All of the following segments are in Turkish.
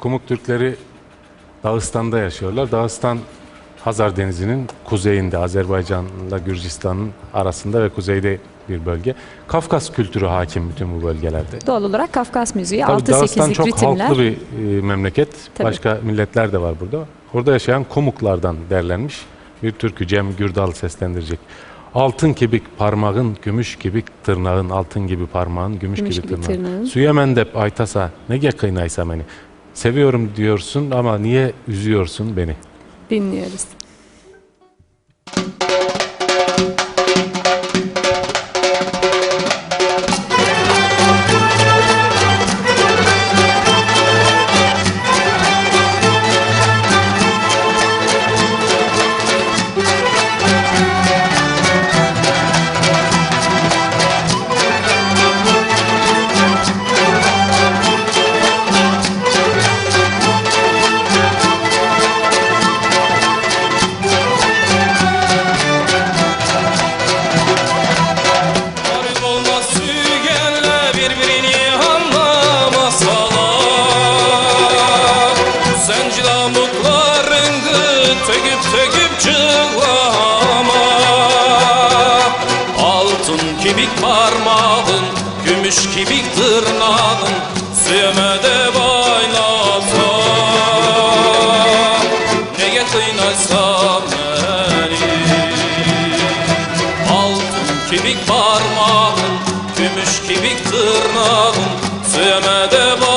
Kumuk Türkleri Dağıstan'da yaşıyorlar. Dağıstan Hazar Denizi'nin kuzeyinde, Azerbaycan'la Gürcistan'ın arasında ve kuzeyde bir bölge. Kafkas kültürü hakim bütün bu bölgelerde. Doğal olarak Kafkas müziği Tabii 6 Dağıstan 8'lik çok ritimler. halklı bir e, memleket. Tabii. Başka milletler de var burada. Orada yaşayan komuklardan derlenmiş bir türkü Cem Gürdal seslendirecek. Altın kibik parmağın, gümüş kibik tırnağın, altın gibi parmağın, gümüş, Gümüş gibi, gibi tırnağın. tırnağın. Suya mendep aytasa, ne ge kıynaysa beni. Seviyorum diyorsun ama niye üzüyorsun beni? Dinliyoruz. Töküp çığlama Altın kibik parmağın, gümüş kibik tırnağın Sevmede baylasa Neye kıynaysa beni Altın kibik parmağın, gümüş kibik tırnağın Sevmede baytasa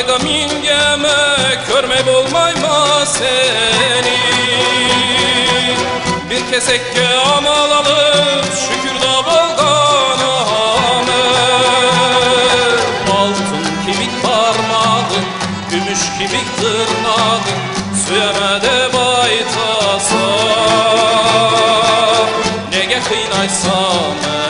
Tayga mingeme körme bolmayma seni? Bir kesekke amal alıp şükür da bolganame Altın kibik parmağın, gümüş kibik tırnağın Süyemede baytasa Nege kıynaysa beni